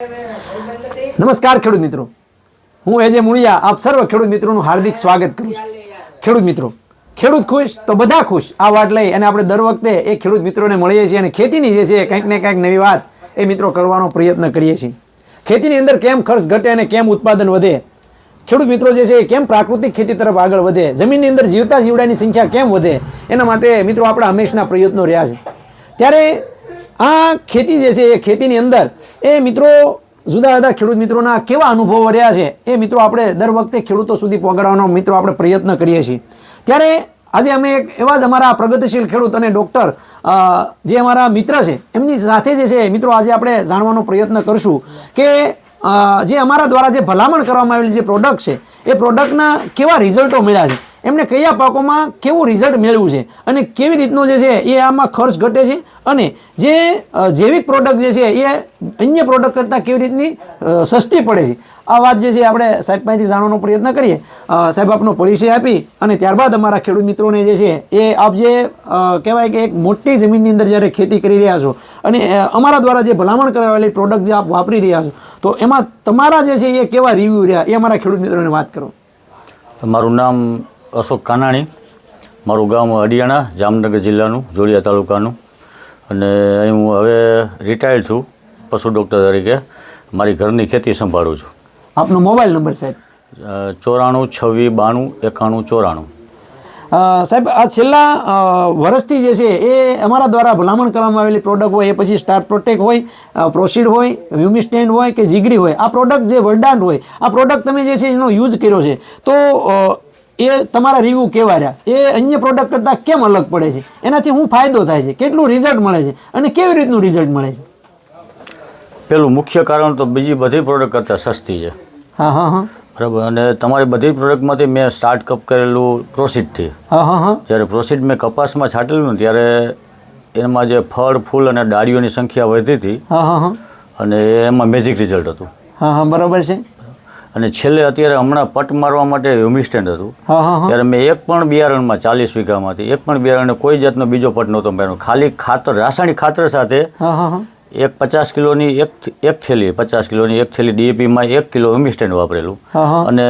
નમસ્કાર ખેડૂત મિત્રો. હું એજે મુળિયા આપ સર્વ ખેડૂત મિત્રોનું હાર્દિક સ્વાગત કરું છું. ખેડૂત મિત્રો, ખેડૂત ખુશ તો બધા ખુશ. આ વાત લઈ અને આપણે દર વખતે એ ખેડૂત મિત્રોને મળીએ છીએ અને ખેતીની જે છે કંઈક ને કંઈક નવી વાત એ મિત્રો કરવાનો પ્રયત્ન કરીએ છીએ. ખેતીની અંદર કેમ ખર્ચ ઘટે અને કેમ ઉત્પાદન વધે? ખેડૂત મિત્રો જે છે એ કેમ પ્રાકૃતિક ખેતી તરફ આગળ વધે? જમીનની અંદર જીવતા જીવડાની સંખ્યા કેમ વધે? એના માટે મિત્રો આપણા હંમેશના પ્રયત્નો રહ્યા છે. ત્યારે આ ખેતી જે છે એ ખેતીની અંદર, એ મિત્રો જુદા જુદા ખેડૂત મિત્રોના કેવા અનુભવો રહ્યા છે, એ મિત્રો આપણે દર વખતે ખેડૂતો સુધી પહોંચાડવાનો મિત્રો આપણે પ્રયત્ન કરીએ છીએ. ત્યારે આજે અમે એક એવા જ અમારા પ્રગતિશીલ ખેડૂત અને ડૉક્ટર જે અમારા મિત્ર છે, એમની સાથે જે છે મિત્રો આજે આપણે જાણવાનો પ્રયત્ન કરશું કે જે અમારા દ્વારા જે ભલામણ કરવામાં આવેલી જે પ્રોડક્ટ છે, એ પ્રોડક્ટના કેવા રિઝલ્ટો મળ્યા છે. એમને કયા પાકોમાં કેવું રિઝલ્ટ મેળવ્યું છે અને કેવી રીતનો જે છે એ આમાં ખર્ચ ઘટે છે અને જે જૈવિક પ્રોડક્ટ જે છે એ અન્ય પ્રોડક્ટ કરતાં કેવી રીતની સસ્તી પડે છે. આ વાત જે છે આપણે સાહેબ પાસેથી જાણવાનો પ્રયત્ન કરીએ. સાહેબ આપનો પરિચય આપી અને ત્યારબાદ અમારા ખેડૂત મિત્રોને જે છે એ આપ જે કહેવાય કે એક મોટી જમીનની અંદર જ્યારે ખેતી કરી રહ્યા છો અને અમારા દ્વારા જે ભલામણ કરાવેલી પ્રોડક્ટ જે આપ વાપરી રહ્યા છો, તો એમાં તમારા જે છે એ કેવા રિવ્યૂ રહ્યા એ અમારા ખેડૂત મિત્રોને વાત કરો. મારું નામ અશોક કાનાણી મારું ગામ હરિયાણા જામનગર જિલ્લાનું જોડિયા તાલુકાનું. અને અહીં હું હવે રિટાયર્ડ છું પશુ ડૉક્ટર તરીકે. મારી ઘરની ખેતી સંભાળું છું. આપનો મોબાઈલ નંબર સાહેબ? ચોરાણું છવ્વીસ બાણું એકાણું ચોરાણું. સાહેબ આ છેલ્લા વર્ષથી જે છે એ અમારા દ્વારા ભલામણ કરવામાં આવેલી પ્રોડક્ટ હોય એ પછી સ્ટાર પ્રોટેક હોય પ્રોસીડ હોય વ્યુમિસ્ટેન્ડ હોય કે જીગરી હોય આ પ્રોડક્ટ જે વરદાન હોય આ પ્રોડક્ટ તમે જે છે એનો યુઝ કર્યો છે તો એ તમારા રિવ્યૂ કેવા રહ્યા એ અન્ય પ્રોડક્ટ કરતાં કેમ અલગ પડે છે? એનાથી હું ફાયદો થાય છે. કેટલું રિઝલ્ટ મળે છે અને કેવી રીતનું રિઝલ્ટ મળે છે? પેલું મુખ્ય કારણ તો બીજી બધી પ્રોડક્ટ કરતાં સસ્તી છે. હા હા હા. બરાબર. અને તમારી બધી પ્રોડક્ટમાંથી મેં સ્ટાર્ટ કપ કરેલું પ્રોસીડથી હા હા હા. જ્યારે પ્રોસીડ મેં કપાસમાં છાંટેલું ને ત્યારે એમાં જે ફળ ફૂલ અને ડાળીઓની સંખ્યા વધી હતી હા હા હા. અને એમાં મેજિક રિઝલ્ટ હતું. હા હા બરાબર છે. અને છેલ્લે અત્યારે હમણાં પટ મારવા માટે હ્યુમિસ્ટેન્ડ હતું. ત્યારે મેં એક પણ બિયારણમાં ચાલીસ વીઘામાંથી એક પણ બિયારણને કોઈ જાતનો બીજો પટ નહોતો માર્યો. ખાલી ખાતર રાસાયણિક ખાતર સાથે એક પચાસ કિલોની એક એક થેલી પચાસ કિલોની એક થેલી ડીએપીમાં એક કિલો હ્યુમિસ્ટેન્ડ વાપરેલું. અને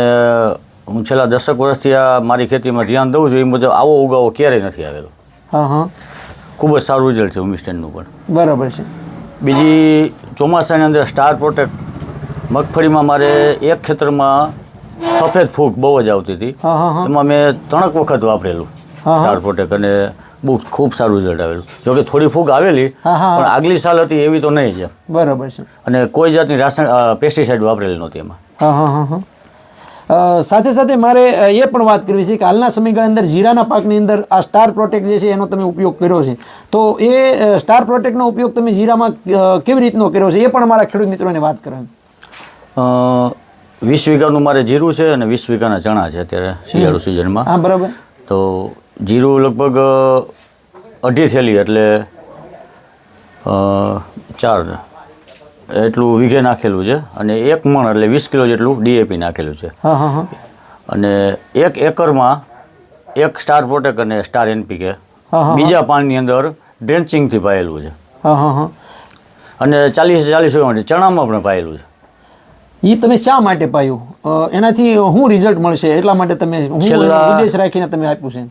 હું છેલ્લા દસક વર્ષથી આ મારી ખેતીમાં ધ્યાન દઉં છું એ મુજબ આવો ઉગાવો ક્યારેય નથી આવેલો. ખૂબ જ સારું રિઝલ્ટ છે હ્યુમિસ્ટેન્ડનું પણ. બરાબર છે. બીજી ચોમાસાની અંદર સ્ટાર પ્રોટેક્ટ મગફળીમાં મારે એક ખેતરમાં સફેદ ફૂગ બહુ જ આવતી હતી. એમાં મેં ત્રણક વખત વાપરેલું. સ્ટાર પ્રોટેક અને બહુ ખૂબ સારું રિઝલ્ટ આવેલું. જોકે થોડી ફૂગ આવેલી. પણ આગલી સાલ હતી એવી તો નહીં છે બરાબર છે. અને કોઈ જાતની રાસાયણ પેસ્ટિસાઇડ વાપરેલી નહોતી એમાં. સાથે સાથે મારે એ પણ વાત કરવી છે કે હાલના સમયગાળા અંદર જીરાના પાકની અંદર આ સ્ટાર પ્રોટેક્ટ જે છે એનો તમે ઉપયોગ કર્યો છે. તો એ સ્ટાર પ્રોટેક્ટનો ઉપયોગ તમે જીરામાં કેવી રીતનો કર્યો છે એ પણ મારા ખેડૂત મિત્રોને વાત કરો અ, વીસ વીઘાનું મારે જીરું છે અને વીસ વીઘાના ચણા છે અત્યારે શિયાળુ સિઝનમાં. હા બરાબર. તો જીરું લગભગ અઢી થેલી એટલે ચાર એટલું વીઘે નાખેલું છે અને એક મણ એટલે વીસ કિલો જેટલું ડીએપી નાખેલું છે. અને એક એકરમાં એક સ્ટાર પ્રોટેક અને સ્ટાર એનપીકે. બીજા પાણીની અંદર ડ્રેન્ચિંગથી પાયેલું છે. અને ચાલીસ ચાલીસ ચણામાં પણ પાયેલું છે. એ તમે શા માટે પાયું એનાથી શું રિઝલ્ટ મળશે એટલા માટે તમે હું છેલ્લા- ઉદ્દેશ રાખીને તમે આપ્યું છે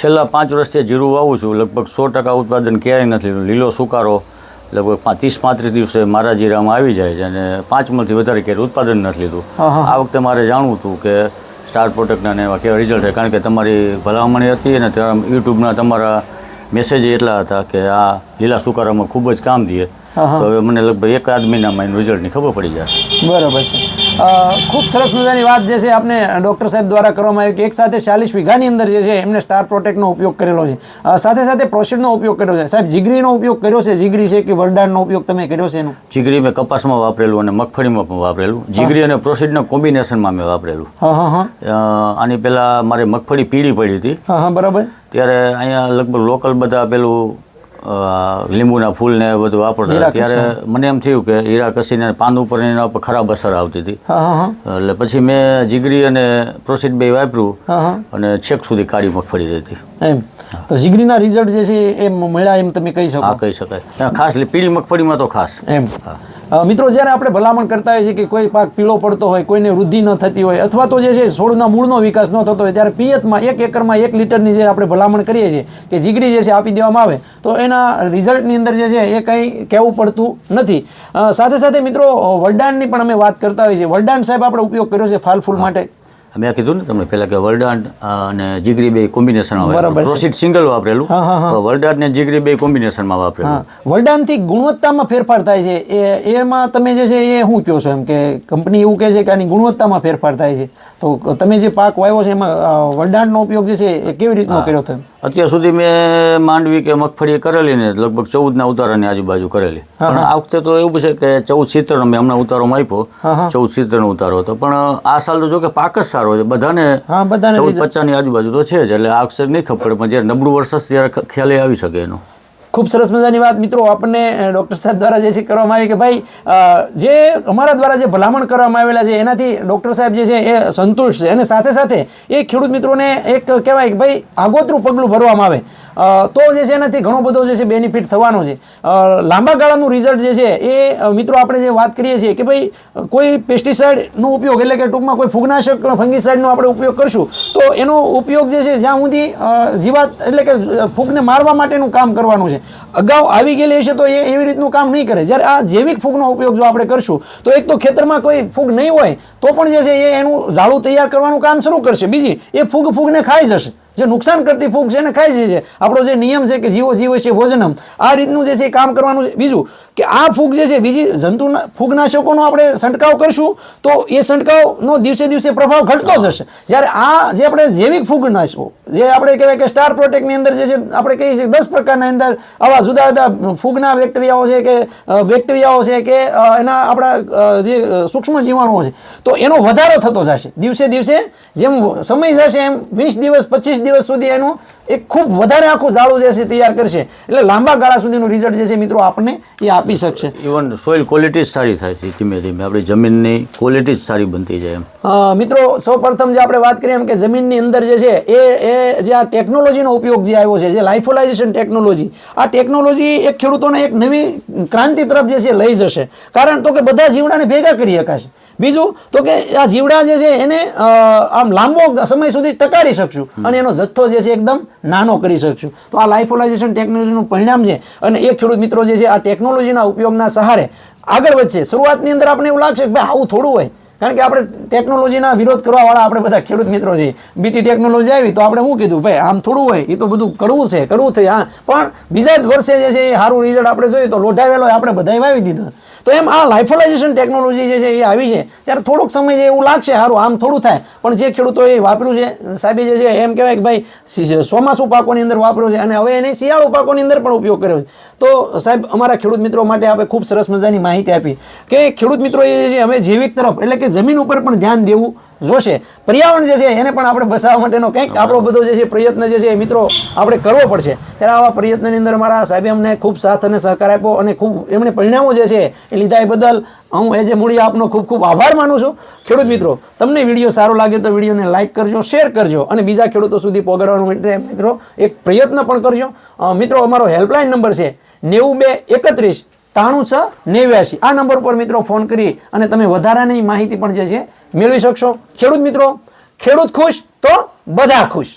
છેલ્લા પાંચ વર્ષથી જીરું વાવું છું લગભગ સો ટકા ઉત્પાદન ક્યાંય નથી. લીલો સુકારો લગભગ ત્રીસ પાંત્રીસ દિવસે મારા જીરામાં આવી જાય છે અને પાંચમાંથી વધારે ક્યારે ઉત્પાદન નથી લીધું. આ વખતે મારે જાણવું હતું કે સ્ટાર પ્રોડક્ટના એવા કેવા રિઝલ્ટ છે કારણ કે તમારી ભલામણી હતી અને ત્યાં યુટ્યુબના તમારા મેસેજ એટલા હતા કે આ લીલા સુકારામાં ખૂબ જ કામ દે. તો હવે મને લગભગ એક આદ મહિનામાં એનું રિઝલ્ટની ખબર પડી જશે બરાબર છે. ખૂબ સરસ મજાની વાત જે છે આપને ડૉક્ટર સાહેબ દ્વારા કરવામાં આવી કે એક સાથે ચાલીસ વીઘાની અંદર જે છે એમને સ્ટાર પ્રોટેક્ટનો ઉપયોગ કરેલો છે. સાથે સાથે પ્રોસિડનો ઉપયોગ કર્યો છે. સાહેબ જીગરીનો ઉપયોગ કર્યો છે? જીગરી છે કે વરદાનનો ઉપયોગ તમે કર્યો છે એનો? જીગરી મેં કપાસમાં વાપરેલું અને મગફળીમાં પણ વાપરેલું. જીગરી અને પ્રોસીડના કોમ્બિનેશનમાં મેં વાપરેલું. આની પહેલાં મારે મગફળી પીળી પડી હતી. બરાબર. ત્યારે અહીંયા લગભગ લોકલ બધા પેલું લીંબુના ફૂલ ને બધું વાપરતા ત્યારે મને એમ થયું કે હીરા કસીને પાન ઉપર એના ઉપર ખરાબ અસર આવતી હતી. હા હા હા. એટલે પછી મેં જીગરી અને પ્રોસીડ બે વાપર્યું હા હા. અને છેક સુધી કાળી મગફળી રહેતી એમ. તો જીગરીના રિઝલ્ટ જે છે એ મળ્યા એમ તમે કહી શકો? આ કહી શકાય. ખાસ પીળી મગફળીમાં તો ખાસ. એમ. મિત્રો જ્યારે આપણે ભલામણ કરતા હોઈએ છીએ કે કોઈ પાક પીળો પડતો હોય કોઈને વૃદ્ધિ ન થતી હોય અથવા તો જે છે છોડના મૂળનો વિકાસ ન થતો હોય ત્યારે પિયતમાં એક એકરમાં એક લીટરની જે આપણે ભલામણ કરીએ છીએ કે જીગરી જે છે આપી દેવામાં આવે તો એના રિઝલ્ટની અંદર જે છે એ કંઈ કહેવું પડતું નથી. સાથે સાથે મિત્રો વરદાનની પણ અમે વાત કરતા હોઈએ છીએ. વરદાન સાહેબ આપણે ઉપયોગ કર્યો છે ફાલ ફૂલ માટે. મેં કીધું ને તમને પહેલાં કે વર્ડાન અને જીગરી બે કોમ્બિનેશન. પ્રોસીડ સિંગલ વાપરેલું. વર્ડાન ને જીગરી બે કોમ્બિનેશનમાં વાપરેલું. હા. વરદાનથી ગુણવત્તામાં ફેરફાર થાય છે. એ એમાં તમે જે છે એ શું કહો છો એમ કે કંપની એવું કહે છે કે આની ગુણવત્તામાં ફેરફાર થાય છે? તો તમે જે પાક વાવ્યો છે એમાં અ, નો ઉપયોગ જે છે એ કેવી રીતનો કર્યો તમે અત્યાર સુધી મેં માંડવી કે મગફળી કરેલી ને લગભગ ચૌદ ના ઉતારાની આજુબાજુ કરેલી. પણ આ વખતે તો એવું છે કે ચૌદ સિત્તેર મેં હમણાં ઉતારોમાં હા, આપ્યો ચૌદ સિત્તેર નો ઉતારો હતો. પણ આ સાલ તો જો કે પાક જ સારો છે. બધાને હા બધાને ચૌદ પચાસની આજુબાજુ તો છે જ. એટલે આ અક્ષર નહીં ખબર પણ જ્યારે નબળું વર્ષ ત્યારે ખ્યાલ આવી શકે એનો. ખૂબ સરસ મજાની વાત. મિત્રો આપણને ડૉક્ટર સાહેબ દ્વારા જે છે કરવામાં આવી કે ભાઈ જે અમારા દ્વારા જે ભલામણ કરવામાં આવેલા છે એનાથી ડૉક્ટર સાહેબ જે છે એ સંતુષ્ટ છે. અને સાથે સાથે એ ખેડૂત મિત્રોને એક કહેવાય કે ભાઈ આગોતરું પગલું ભરવામાં આવે. તો જે છે એનાથી ઘણો બધો જે છે બેનિફિટ થવાનો છે. લાંબા ગાળાનું રિઝલ્ટ જે છે એ મિત્રો આપણે જે વાત કરીએ છીએ કે ભાઈ કોઈ પેસ્ટિસાઇડનો ઉપયોગ એટલે કે ટૂંકમાં કોઈ ફૂગનાશક ફંગીસાઇડનો આપણે ઉપયોગ કરશું, તો એનો ઉપયોગ જે છે જ્યાં સુધી જીવાત એટલે કે ફૂગને મારવા માટેનું કામ કરવાનું છે. અગાઉ આવી ગયેલી હશે તો એ એવી રીતનું કામ નહીં કરે. જ્યારે આ જૈવિક ફૂગનો ઉપયોગ જો આપણે કરશું, તો એક તો ખેતરમાં કોઈ ફૂગ નહીં હોય, તો પણ જે છે એ એનું ઝાડું તૈયાર કરવાનું કામ શરૂ કરશે. બીજી, એ ફૂગ ફૂગને ખાઈ જશે. જે નુકસાન કરતી ફૂગ છે એને ખાય છે આપણો જે નિયમ છે કે જીવો જીવો છે ભોજનમ આ રીતનું જે છે એ કામ કરવાનું છે. બીજું કે આ ફૂગ જે છે બીજી જંતુના ફૂગનાશકોનો આપણે છંટકાવ કરશું તો એ છંટકાવનો દિવસે દિવસે પ્રભાવ ઘટતો જશે. જ્યારે આ જે આપણે જૈવિક ફૂગનાશકો જે આપણે કહેવાય કે સ્ટાર પ્રોટેક્ટની અંદર જે છે આપણે કહીએ છીએ દસ પ્રકારના અંદર આવા જુદા જુદા ફૂગના બેક્ટેરિયાઓ છે કે બેક્ટેરિયાઓ છે કે એના આપણા જે સૂક્ષ્મ જીવાણુઓ છે તો એનો વધારો થતો જશે. દિવસે દિવસે જેમ સમય જશે એમ વીસ દિવસ પચીસ દિવસ સુધી એનું એક ખૂબ વધારે આખું ઝાડું જે છે તૈયાર કરશે. એટલે લાંબા ગાળા સુધીનું રિઝલ્ટ જે છે મિત્રો આપણને એ આપી શકશે. ઇવન સોઇલ ક્વોલિટી સારી થાય છે ધીમે ધીમે. આપણી જમીનની ક્વોલિટી સારી બનતી જાય એમ. મિત્રો સૌપ્રથમ જે આપણે વાત કરીએ એમ કે જમીનની અંદર જે છે એ એ જે આ ટેકનોલોજીનો ઉપયોગ જે આવ્યો છે જે લાઇફોલાઇઝેશન ટેકનોલોજી આ ટેકનોલોજી એક ખેડૂતોને એક નવી ક્રાંતિ તરફ જે છે લઈ જશે. કારણ તો કે બધા જીવડાને ભેગા કરી શકાશે. બીજું તો કે આ જીવડા જે છે એને આમ લાંબો સમય સુધી ટકાડી શકશું અને એનો જથ્થો જે છે એકદમ નાનો કરી શકશું. તો આ લાઇફોલાઇઝેશન ટેકનોલોજીનું પરિણામ છે. અને એ ખેડૂત મિત્રો જે છે આ ટેકનોલોજીના ઉપયોગના સહારે આગળ વધશે. શરૂઆતની અંદર આપણે એવું લાગશે કે ભાઈ આવું થોડું હોય. કારણ કે આપણે ટેકનોલોજીના વિરોધ કરવાવાળા આપણે બધા ખેડૂત મિત્રો છીએ. બીટી ટેકનોલોજી આવી તો આપણે શું કીધું? ભાઈ, આમ થોડું હોય, એ તો બધું કડવું છે, કડવું થઈ, હા. પણ બીજા જ વર્ષે જે છે એ સારું રિઝલ્ટ આપણે જોઈએ તો લોઢાવેલો આપણે બધાએ વાવી દીધો. તો એમ આ લાઇફોલાઇઝેશન ટેકનોલોજી જે છે એ આવી છે. ત્યારે થોડોક સમય છે એવું લાગશે, સારું, આમ થોડું થાય. પણ જે ખેડૂતોએ વાપર્યું છે, સાહેબ જે છે એમ કહેવાય કે ભાઈ ચોમાસુ પાકોની અંદર વાપર્યું છે અને હવે એને શિયાળુ પાકોની અંદર પણ ઉપયોગ કર્યો છે. તો સાહેબ, અમારા ખેડૂત મિત્રો માટે આપણે ખૂબ સરસ મજાની માહિતી આપી કે ખેડૂત મિત્રો એ છે, અમે જૈવિક તરફ એટલે કે જમીન ઉપર પણ ધ્યાન દેવું જોશે. પર્યાવરણ જે છે એને પણ આપણે બસાવવા માટેનો કંઈક આપણો બધો જે છે પ્રયત્ન જે છે એ મિત્રો આપણે કરવો પડશે. ત્યારે આવા પ્રયત્નની અંદર મારા સાહેબે અમને ખૂબ સાથ અને સહકાર આપ્યો અને ખૂબ એમણે પરિણામો જે છે એ લીધા એ બદલ હું એ જે મૂડી આપનો ખૂબ ખૂબ આભાર માનું છું. ખેડૂત મિત્રો તમને વીડિયો સારો લાગે તો વિડીયોને લાઇક કરજો શેર કરજો અને બીજા ખેડૂતો સુધી પહોંચાડવાનું માટે મિત્રો એક પ્રયત્ન પણ કરજો. મિત્રો અમારો હેલ્પલાઇન નંબર છે નેવું બે એકત્રીસ ત્રાણું છ નેવ્યાસી આ નંબર પર મિત્રો ફોન કરી અને તમે વધારાની માહિતી પણ જે છે મેળવી શકશો. ખેડૂત મિત્રો ખેડૂત ખુશ તો બધા ખુશ.